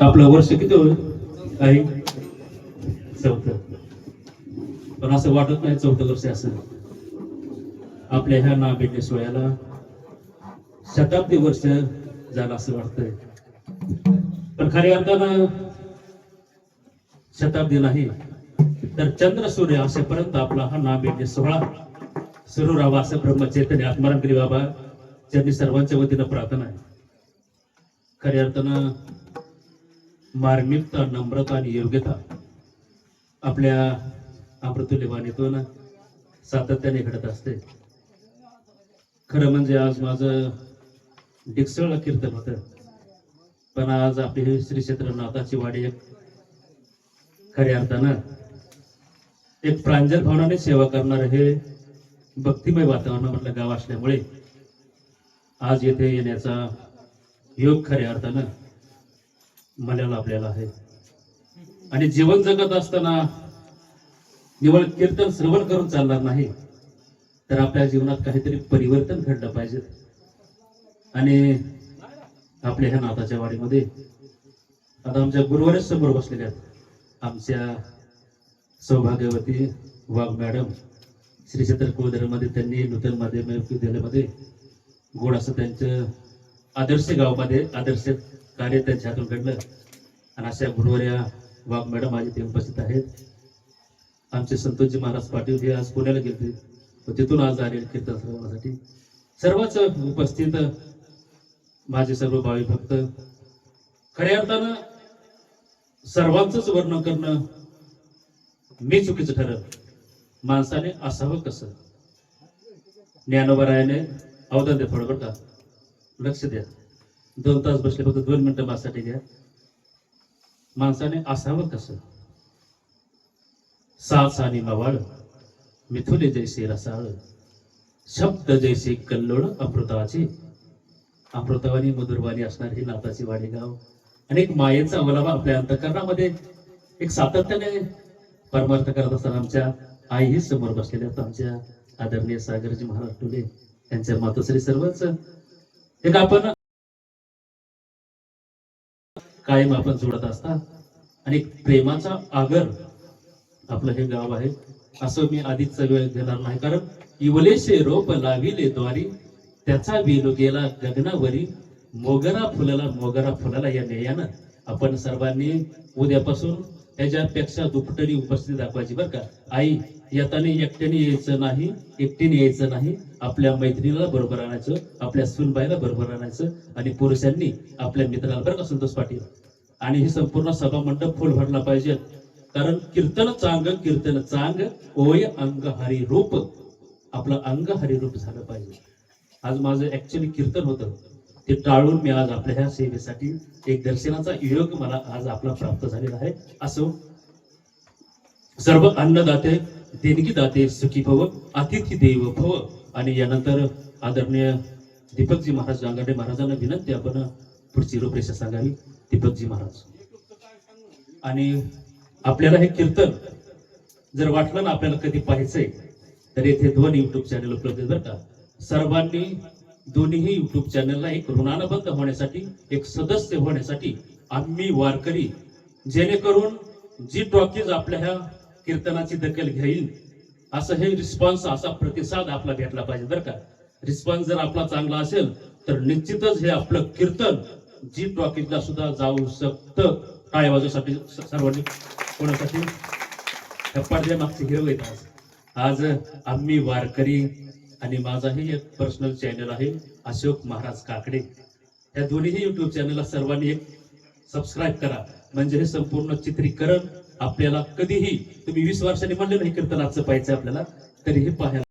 आपलं वर्ष किती होईल? काही? चौथ. पण असं वाटत नाही चौथं वर्ष असं. आपल्या ह्या नाबिन्य सोहळ्याला शताब्दी वर्ष झालं असं वाटतंय. पण खऱ्या अर्थानं शताब्दी नाही तर चंद्र सूर्य असेपर्यंत आपला हा नाबिन्य सोहळा सुरू राहावा असं ब्रह्मचैतन्य आत्मारामगिरी बाबा त्यांनी सर्वांच्या वतीनं प्रार्थना आहे. खऱ्या अर्थानं मार्मिकता नम्रता आणि योग्यता आपल्या अमृतुल्यवाणीतून सातत्याने घडत असते. खरं म्हणजे आज माझं डिक्सळ कीर्तन होतं. पण आज आपली श्री क्षेत्र नाथाची वाडी एक खऱ्या अर्थानं एक प्रांजल भावनाने सेवा करणारं हे भक्तिमय वातावरणामधलं गाव असल्यामुळे आज येथे येण्याचा योग खऱ्या अर्थानं मला लाभलेला आहे. आणि जीवन जगत असताना निवळ कीर्तन श्रवण करून चालणार नाही तर आपल्या जीवनात काहीतरी परिवर्तन घडलं पाहिजे. आणि आपल्या ह्या नाताच्या वाडीमध्ये आता आमच्या गुरुवारच समोर बसलेल्या आहेत. आमच्या सौभाग्यवती वाघ मॅडम श्री क्षेत्र कुळधरमध्ये त्यांनी नूतन माध्यम विद्यालयामध्ये गोड असं त्यांचं आदर्श गावामध्ये आदर्श कार्य त्यांच्या हातून घडलं आणि अशा गुरुवार्या वाघ मॅडम आज इथे उपस्थित आहेत. आमचे संतोषजी महाराज पाटील हे आज पुण्याला गेले तिथून आज आले कीर्तन श्रवणासाठी सर्वच उपस्थित माझे सर्व भावी भक्त. खऱ्या अर्थानं सर्वांचंच वर्णन करणं मी चुकीचं ठरलं. माणसाने असावं कसं? ज्ञानोबरायाने अवदान द्या थोडं लक्ष द्या. दोन तास बसले फक्त दोन मिनिटं माझ्यासाठी घ्या माणसाने असावं कसं? सास आणि मवाळ मिथुले जैसे रसाळ शब्द जैसे कल्लोळ अमृताचे. अमृतवाणी मधुरवाणी असणारे हे नाताची वाडेगाव. आणि एक मायेचा अवलंब आपल्या अंतकरणामध्ये एक सातत्याने परमार्थ करत असताना आमच्या आईही समोर बसलेल्या आमच्या आदरणीय सागरजी महाराज टुले यांच्या मातोश्री सर्वच एक आपण कायम आपण जोडत असता? आणि प्रेमाचा आगर आपलं हे गाव आहे. असं मी आधीच वेळ घेणार नाही. कारण इवलेशे रोप लाविले द्वारी त्याचा वेलो गेला गगनावरी. मोगरा फुलाला मोगरा फुलाला या नेयानं. आपण सर्वांनी उद्यापासून त्याच्यापेक्षा दुपटरी उपस्थिती दाखवायची बरं का. आई येताने एकट्याने यायचं नाही एकटीने यायचं नाही. आपल्या मैत्रिणीला बरोबर आणायचं आपल्या सुनबाईला बरोबर आणायचं आणि पुरुषांनी आपल्या मित्राला बरं का संतोष पाटील. आणि हे संपूर्ण सभा मंडप फुल भरला पाहिजे. कारण कीर्तन चांग कीर्तन चांग ओय अंग हरी रूप. आपलं अंग हरी रूप झालं पाहिजे. आज माझं ऍक्च्युली कीर्तन होतं. ते टाळून मी आज आपल्या ह्या सेवेसाठी एक दर्शनाचा योग मला आज आपला प्राप्त झालेला आहे. असो सर्व अन्नदाते देणगी दाते सुखी भव अतिथी देव भव. आणि यानंतर आदरणीय दीपकजी महाराज गांगाडे महाराजांना विनंती आपण पुढची रूपरेषा सांगावी. दीपकजी महाराज. आणि आपल्याला हे कीर्तन जर वाटलं ना आपल्याला कधी पाहायचंय तर येथे दोन युट्यूब चॅनल उपलब्ध आहेत बरं का. सर्वांनी दोन्ही युट्यूब चॅनलला एक ऋणानुबंध होण्यासाठी एक सदस्य होण्यासाठी आम्ही वारकरी जेणेकरून जी टॉकीज आपल्या ह्या कीर्तनाची दखल घेईल असं हे रिस्पॉन्स असा प्रतिसाद आपला भेटला पाहिजे बरं का. रिस्पॉन्स जर आपला चांगला असेल तर निश्चितच हे आपलं कीर्तन जी टॉकीजला सुद्धा जाऊ शकतं. टाळ्या बाजूसाठी सर्वांनी कोणासाठी? त्या मागचे हिरो येतात आज. आज आम्ही वारकरी आणि माझाही एक पर्सनल चॅनल आहे अशोक महाराज काकडे. या दोन्ही युट्यूब चॅनलला सर्वांनी एक सबस्क्राईब करा. म्हणजे हे संपूर्ण चित्रीकरण आपल्याला कधीही तुम्ही वीस वर्षांनी म्हणले नाही कीर्तनाचं पाहिजे आपल्याला तरीही पाहायला